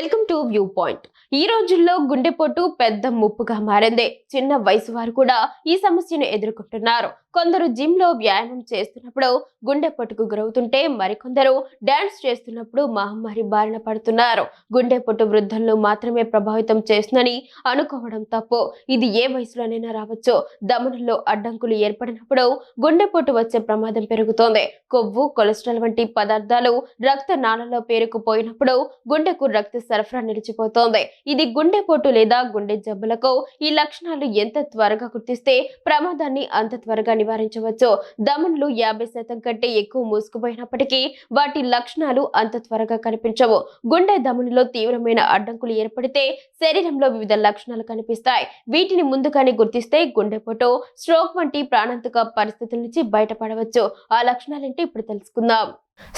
Welcome to view point. ఈ రోజుల్లో గుండెపోటు పెద్ద ముప్పుగా మారింది. చిన్న వయసు వారు కూడా ఈ సమస్యను ఎదుర్కొంటున్నారు. కొందరు జిమ్లో వ్యాయామం చేస్తున్నప్పుడు గుండెపోటుకు గురవుతుంటే మరికొందరు డాన్స్ చేస్తున్నప్పుడు మహమ్మారి బారిన పడుతున్నారు. గుండెపోటు వృద్ధులను మాత్రమే ప్రభావితం చేస్తుందని అనుకోవడం తప్పు. ఇది ఏ వయసులోనైనా రావచ్చు. దమనంలో అడ్డంకులు ఏర్పడినప్పుడు గుండెపోటు వచ్చే ప్రమాదం పెరుగుతోంది. కొవ్వు కొలెస్ట్రాల్ వంటి పదార్థాలు రక్త నాళంలో పేరుకుపోయినప్పుడు గుండెకు రక్త సరఫరా నిలిచిపోతోంది. ఇది గుండెపోటు లేదా గుండె జబ్బులకు ఈ లక్షణాలు ఎంత త్వరగా గుర్తిస్తే ప్రమాదాన్ని అంత త్వరగా నివారించవచ్చు. దమనులు యాభై శాతం కంటే ఎక్కువ మూసుకుపోయినప్పటికీ వాటి లక్షణాలు అంత త్వరగా కనిపించవు. గుండె దమనిలో తీవ్రమైన అడ్డంకులు ఏర్పడితే శరీరంలో వివిధ లక్షణాలు కనిపిస్తాయి. వీటిని ముందుగానే గుర్తిస్తే గుండెపోటు స్ట్రోక్ వంటి ప్రాణాంతక పరిస్థితుల నుంచి బయటపడవచ్చు. ఆ లక్షణాలేంటి ఇప్పుడు తెలుసుకుందాం.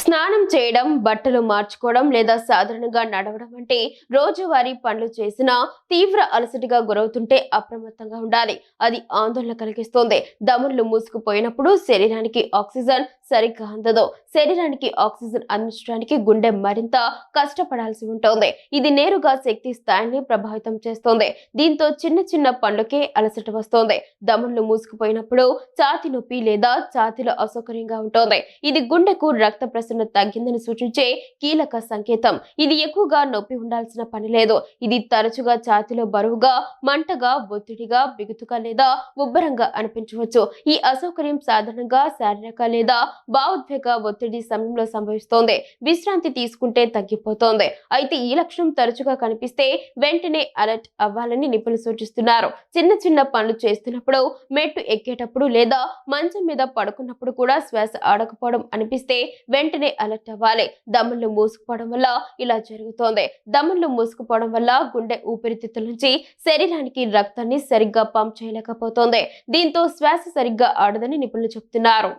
స్నానం చేయడం బట్టలు మార్చుకోవడం లేదా సాధారణంగా నడవడం వంటి రోజువారీ పనులు చేసినా తీవ్ర అలసటగా గురవుతుంటే అప్రమత్తంగా ఉండాలి. అది ఆందోళన కలిగిస్తుంది. దమనులు మూసుకుపోయినప్పుడు శరీరానికి ఆక్సిజన్ సరిగ్గా అందదు. శరీరానికి ఆక్సిజన్ అందించడానికి గుండె మరింత కష్టపడాల్సి ఉంటుంది. ఇది నేరుగా శక్తి స్థాయిని ప్రభావితం చేస్తుంది. దీంతో చిన్న చిన్న పనులకే అలసట వస్తుంది. దమనులు మూసుకుపోయినప్పుడు ఛాతి నొప్పి లేదా ఛాతిలో అసౌకర్యంగా ఉంటుంది. ఇది గుండెకు రక్త ప్రసరణ తగ్గిందని సూచించే కీలక సంకేతం. ఇది ఎక్కువగా నొప్పి ఉండాల్సిన పని లేదు. ఇది తరచుగా ఛాతిలో బరువుగా మంటగా ఒత్తిడిగా బిగుతుగా లేదా ఉబ్బరంగా అనిపించవచ్చు. ఈ అసౌకర్యం సాధారణంగా శారీరక లేదా భావోద్వేగ ఒత్తిడి సమయంలో సంభవిస్తోంది. విశ్రాంతి తీసుకుంటే తగ్గిపోతోంది. అయితే ఈ లక్షణం తరచుగా కనిపిస్తే వెంటనే అలర్ట్ అవ్వాలని నిపుణులు సూచిస్తున్నారు. చిన్న చిన్న పనులు చేస్తున్నప్పుడు మెట్టు ఎక్కేటప్పుడు లేదా మంచం మీద పడుకున్నప్పుడు కూడా శ్వాస ఆడకపోవడం అనిపిస్తే వెంటనే అలర్ట్ అవ్వాలి. దమ్ములు మూసుకుపోవడం వల్ల ఇలా జరుగుతోంది. దమ్ములు మూసుకుపోవడం వల్ల గుండె ఊపిరితిత్తుల నుంచి శరీరానికి రక్తాన్ని సరిగ్గా పంప్ చేయలేకపోతోంది. దీంతో శ్వాస సరిగ్గా ఆడదని నిపుణులు చెబుతున్నారు